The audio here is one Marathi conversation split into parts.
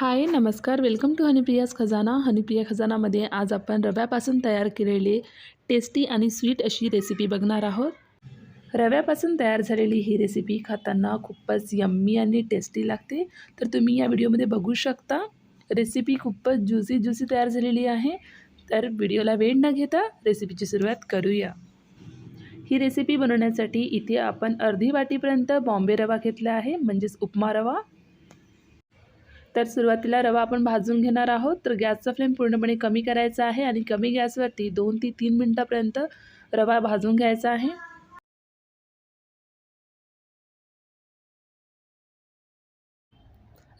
हाय नमस्कार. वेलकम टू हनीप्रियाज खजाना. हनीप्रिया खजानामध्ये आज आपण रव्यापासून तयार केलेली टेस्टी आणि स्वीट अशी रेसिपी बघणार आहोत. रव्यापासून तयार झालेली ही रेसिपी खाताना खूपच यम्मी आणि टेस्टी लागते. तर तुम्ही या व्हिडिओमध्ये बघू शकता. रेसिपी खूपच ज्युसी ज्युसी तयार झालेली आहे. तर व्हिडिओला वेळ न घेता रेसिपीची सुरुवात करूया. ही रेसिपी बनवण्यासाठी इथे आपण अर्धी वाटीपर्यंत बॉम्बे रवा घेतला आहे म्हणजेच उपमा रवा. तर सुरुवातीला रवा आपण भाजून घेणार आहोत. तर गॅसचा फ्लेम पूर्णपणे कमी करायचा आहे आणि कमी गॅसवरती दोन ते तीन मिनटापर्यंत रवा भाजून घ्यायचा आहे.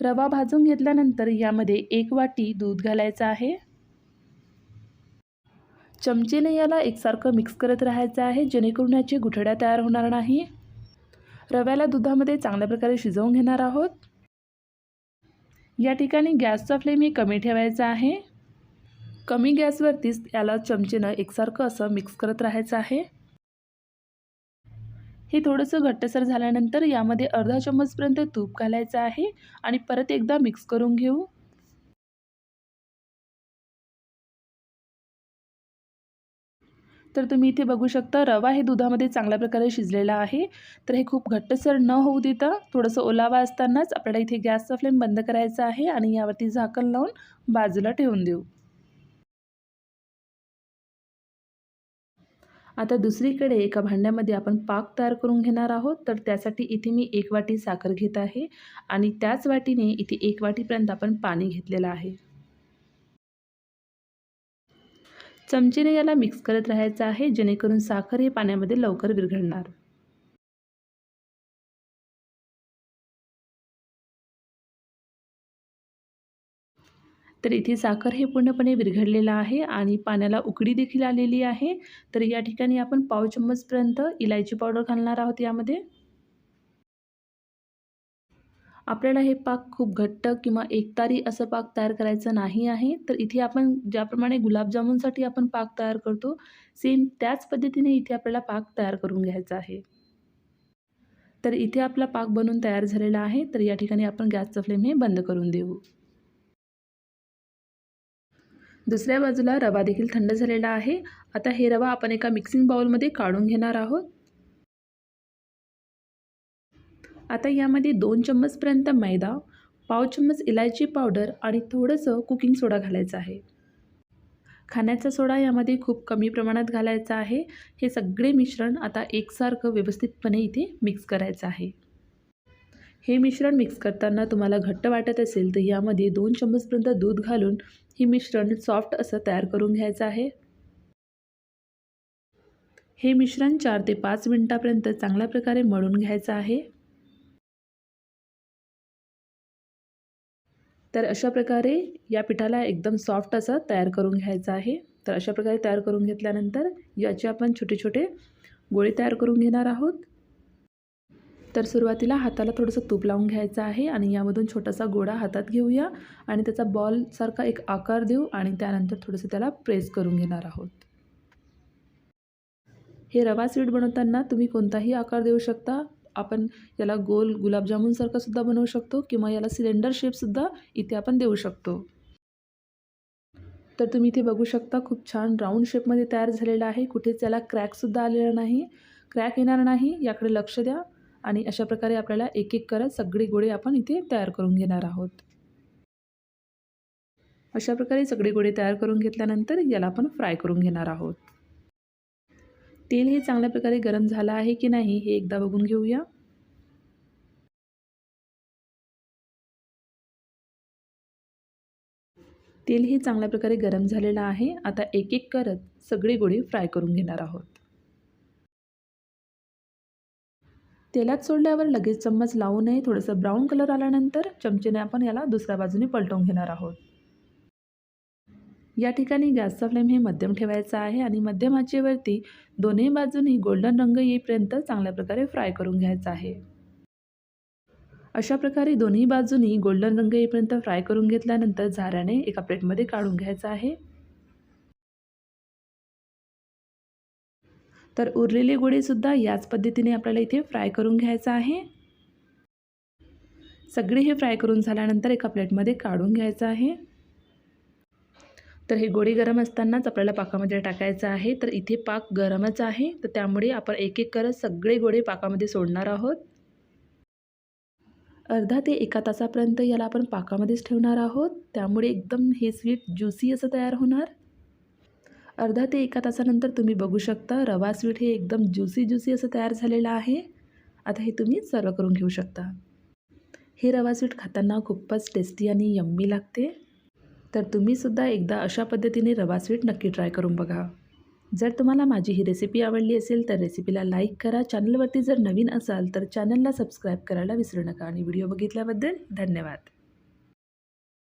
रवा भाजून घेतल्यानंतर यामध्ये एक वाटी दूध घालायचं आहे. चमचेने याला एकसारखं मिक्स करत राहायचं आहे जेणेकरून याची गुठळ्या तयार होणार नाही. रव्याला दुधामध्ये चांगल्या प्रकारे शिजवून घेणार आहोत. या ठिकाणी गॅसचा फ्लेम हे कमी ठेवायचा आहे. कमी गॅसवरतीच याला चमचेनं एकसारखं असं मिक्स करत राहायचं आहे. हे थोडंसं घट्टसर झाल्यानंतर यामध्ये अर्धा चम्मचपर्यंत तूप घालायचं आहे आणि परत एकदा मिक्स करून घेऊ. तर तुम्ही इथे बघू शकता रवा हे दुधामध्ये चांगल्या प्रकारे शिजलेला आहे. तर हे खूप घट्टसर न होऊ देता थोडंसं ओलावा असतानाच आपल्याला इथे गॅसचा फ्लेम बंद करायचा आहे आणि यावरती झाकण लावून बाजूला ठेवून देऊ. आता दुसरीकडे एका भांड्यामध्ये आपण पाक तयार करून घेणार आहोत. तर त्यासाठी इथे मी एक वाटी साखर घेत आहे आणि त्याच वाटीने इथे एक वाटीपर्यंत आपण पाणी घेतलेलं आहे. चमचेने याला मिक्स करत राहायचं आहे जेणेकरून साखर हे पाण्यामध्ये लवकर विरघळणार. तर इथे साखर हे पूर्णपणे विरघळलेलं आहे आणि पाण्याला उकडी देखील आलेली आहे. तर या ठिकाणी आपण पाव चम्मचपर्यंत इलायची पावडर घालणार आहोत यामध्ये. आपल्याला हे पाक खूप घट्ट किंवा एकतारी असं पाक तयार करायचं नाही आहे. तर इथे आपण ज्याप्रमाणे गुलाबजामुनसाठी आपण पाक तयार करतो सेम त्याच पद्धतीने इथे आपल्याला पाक तयार करून घ्यायचा आहे. तर इथे आपला पाक बनवून तयार झालेला आहे. तर या ठिकाणी आपण गॅसचं फ्लेम हे बंद करून देऊ. दुसऱ्या बाजूला रवा देखील थंड झालेला आहे. आता हे रवा आपण एका मिक्सिंग बाउलमध्ये काढून घेणार आहोत. आता यामध्ये दोन चम्मचपर्यंत मैदा पाव चम्मच इलायची पावडर आणि थोडंसं कुकिंग सोडा घालायचं आहे. खाण्याचा सोडा यामध्ये खूप कमी प्रमाणात घालायचा आहे. हे सगळे मिश्रण आता एकसारखं व्यवस्थितपणे इथे मिक्स करायचं आहे. हे मिश्रण मिक्स करताना तुम्हाला घट्ट वाटत असेल तर यामध्ये दोन चम्मचपर्यंत दूध घालून हे मिश्रण सॉफ्ट असं तयार करून घ्यायचं आहे. हे मिश्रण चार ते पाच मिनटापर्यंत चांगल्या प्रकारे मळून घ्यायचं आहे. तर अशा प्रकारे या पिठाला एकदम सॉफ्ट असं तयार करून घ्यायचं आहे. तर अशा प्रकारे तयार करून घेतल्यानंतर याचे आपण छोटे छोटे गोळे तयार करून घेणार आहोत. तर सुरुवातीला हाताला थोडंसं तूप लावून घ्यायचं आहे आणि यामधून छोटासा गोळा हातात घेऊया आणि त्याचा बॉलसारखा एक आकार देऊ आणि त्यानंतर थोडंसं त्याला प्रेस करून घेणार आहोत. हे रवा स्वीट बनवताना तुम्ही कोणताही आकार देऊ शकता. आपण याला गोल गुलाबजामुनसारखं सुद्धा बनवू शकतो किंवा याला सिलेंडर शेपसुद्धा इथे आपण देऊ शकतो. तर तुम्ही इथे बघू शकता खूप छान राऊंड शेपमध्ये तयार झालेला आहे. कुठेच याला क्रॅकसुद्धा आलेला नाही. क्रॅक येणार नाही याकडे लक्ष द्या आणि अशा प्रकारे आपल्याला एक एक करत सगळे गोळे आपण इथे तयार करून घेणार आहोत. अशा प्रकारे सगळे गोळे तयार करून घेतल्यानंतर याला आपण फ्राय करून घेणार आहोत. तेल हे चांगल्या प्रकारे गरम झालं आहे की नाही हे एकदा बघून घेऊया. तेल हे चांगल्या प्रकारे गरम झालेलं आहे. आता एक एक करत सगळे गोळी फ्राय करून घेणार आहोत. तेलात सोडल्यावर लगेच चम्मच लावू नये. थोडंसं ब्राऊन कलर आल्यानंतर चमचेने आपण याला दुसऱ्या बाजूने पलटवून घेणार आहोत. या ठिकाणी गॅसचा फ्लेम हे मध्यम ठेवायचा आहे आणि मध्यम आचेवरती दोन्ही बाजूनी गोल्डन रंग येईपर्यंत चांगल्या प्रकारे फ्राय करून घ्यायचा आहे. अशा प्रकारे दोन्ही बाजूनी गोल्डन रंग येईपर्यंत फ्राय करून घेतल्यानंतर झाऱ्याने एका प्लेटमध्ये काढून घ्यायचं आहे. तर उरलेले गोळेसुद्धा याच पद्धतीने आपल्याला इथे फ्राय करून घ्यायचं आहे. सगळे हे फ्राय करून झाल्यानंतर एका प्लेटमध्ये काढून घ्यायचं आहे. तर हे गोळी गरम असतानाच आपल्याला पाकामध्ये टाकायचं आहे. तर इथे पाक गरमच आहे. तर त्यामुळे आपण एक एक करत सगळे गोळे पाकामध्ये सोडणार आहोत. अर्धा ते एका तासापर्यंत याला आपण पाकामध्येच ठेवणार आहोत. त्यामुळे एकदम हे स्वीट ज्युसी असं तयार होणार. अर्धा ते एका तासानंतर तुम्ही बघू शकता रवा स्वीट हे एकदम ज्युसी ज्युसी असं तयार झालेलं आहे. आता हे तुम्ही सर्व करून घेऊ शकता. हे रवा स्वीट खाताना खूपच टेस्टी आणि यम्मी लागते. तर तुम्हीसुद्धा एकदा अशा पद्धतीने रवा स्वीट नक्की ट्राय करून बघा. जर तुम्हाला माझी ही रेसिपी आवडली असेल तर रेसिपीला लाईक करा. चॅनलवरती जर नवीन असाल तर चॅनलला सबस्क्राईब करायला विसरू नका. आणि व्हिडिओ बघितल्याबद्दल धन्यवाद.